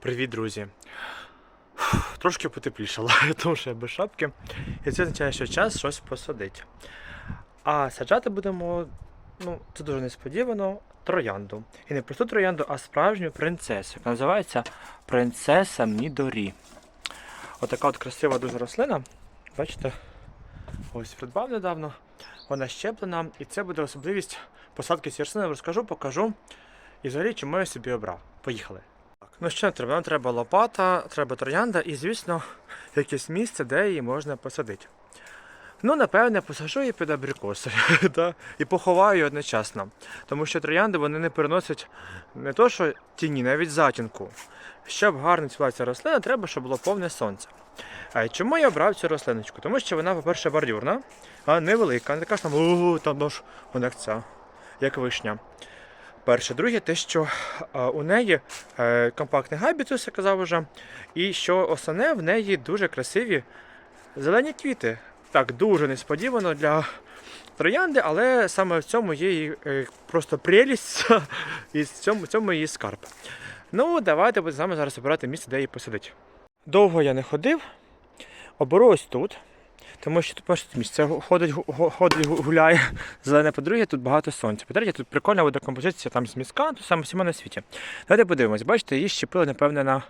Привіт, друзі! Трошки потеплішало, тому що я без шапки. І це означає, що час щось посадити. А саджати будемо, ну, це дуже несподівано, троянду. І не просту троянду, а справжню принцесу, яка називається принцеса Мідорі. Отака от красива дуже рослина. Бачите? Ось придбав недавно. Вона щеплена, і це буде особливість посадки цієї рослини. Розкажу, покажу. І взагалі, чому я собі обрав. Поїхали. Ну що треба? Нам треба лопата, треба троянда і, звісно, якесь місце, де її можна посадити. Ну, напевне, посажу її під абрикоси да? і поховаю одночасно. Тому що троянди вони не переносять не то, що тіні, навіть затінку. Щоб гарно цвіла ця рослина, треба, щоб було повне сонце. А чому я обрав цю рослиночку? Тому що вона, по-перше, бордюрна, а невелика, не така ж там, «О, там нож, вона як ця, як вишня. Перше, друге, те, що е, у неї е, компактний габітус, я казав уже, і що основне, в неї дуже красиві зелені квіти. Так, дуже несподівано для троянди, але саме в цьому є її е, просто прелість, і в цьому, в цьому її скарб. Ну, давайте будемо з вами зараз обирати місце, де її посадити. Довго я не ходив, оберу ось тут. Тому що тут бачите, місце ходить, ходить, гуляє зелене. По-друге, тут багато сонця. По-третє, тут прикольна буде композиція там з міска, тут саме всіма на світі. Давайте подивимось, бачите, її щепили, напевне, на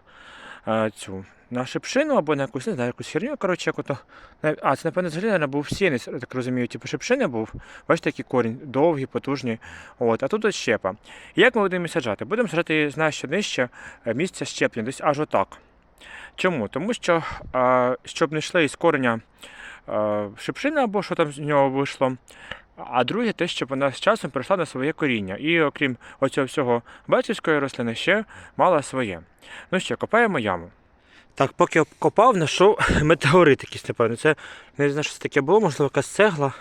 е, цю на шипшину або на якусь, не знаю, якусь херню, коротше, як ото. А, це, напевно, взагалі був я так розумію, типу шипшини був. Бачите, який корінь, довгий, потужний. От, а тут ось щепа. І як ми будемо саджати? Будемо саджати знаєш, що нижче е, місця щеплення, десь аж отак. Чому? Тому що, е, щоб не йшли із кореня е, шипшина або що там з нього вийшло. А друге, те, щоб вона з часом перейшла на своє коріння. І окрім оцього всього батьківської рослини, ще мала своє. Ну що, копаємо яму. Так, поки я копав, знайшов метеорит якийсь, напевно. Це не знаю, що це таке було, можливо, якась цегла.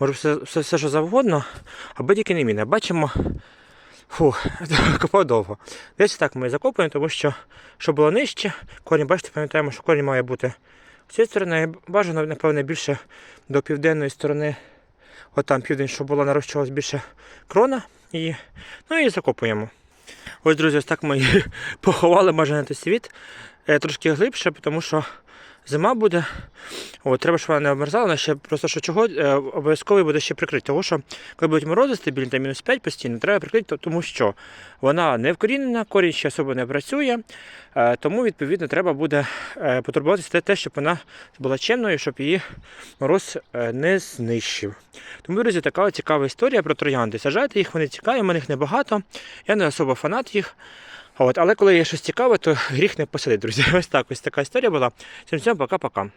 Може, все, все, все що завгодно, аби тільки не міна. Бачимо. Фух, копав довго. Десь так ми закопуємо, тому що щоб було нижче, корінь, бачите, пам'ятаємо, що корінь має бути з цієї сторони бажано, напевне, більше до південної сторони, от там південь, щоб була нарощувалась більше крона. І, ну і закопуємо. Ось, друзі, ось так ми поховали майже на той світ. Е, Трошки глибше, тому що зима буде. От, треба, щоб вона не обмерзала, вона ще просто що чого е, обов'язково буде ще прикрити. Тому що коли будуть морози стабільні, там мінус 5 постійно, треба прикрити, тому що вона не вкорінена, корінь ще особо не працює. Е, Тому, відповідно, треба буде е, потурбуватися те, те, щоб вона була чемною, щоб її мороз е, не знищив. Тому, друзі, така цікава історія про троянди. Сажайте їх, вони цікаві, в мене їх небагато. Я не особо фанат їх. От, але коли є щось цікаве, то гріх не посидить, друзі. Ось так ось така історія була. Всім всім пока-пока.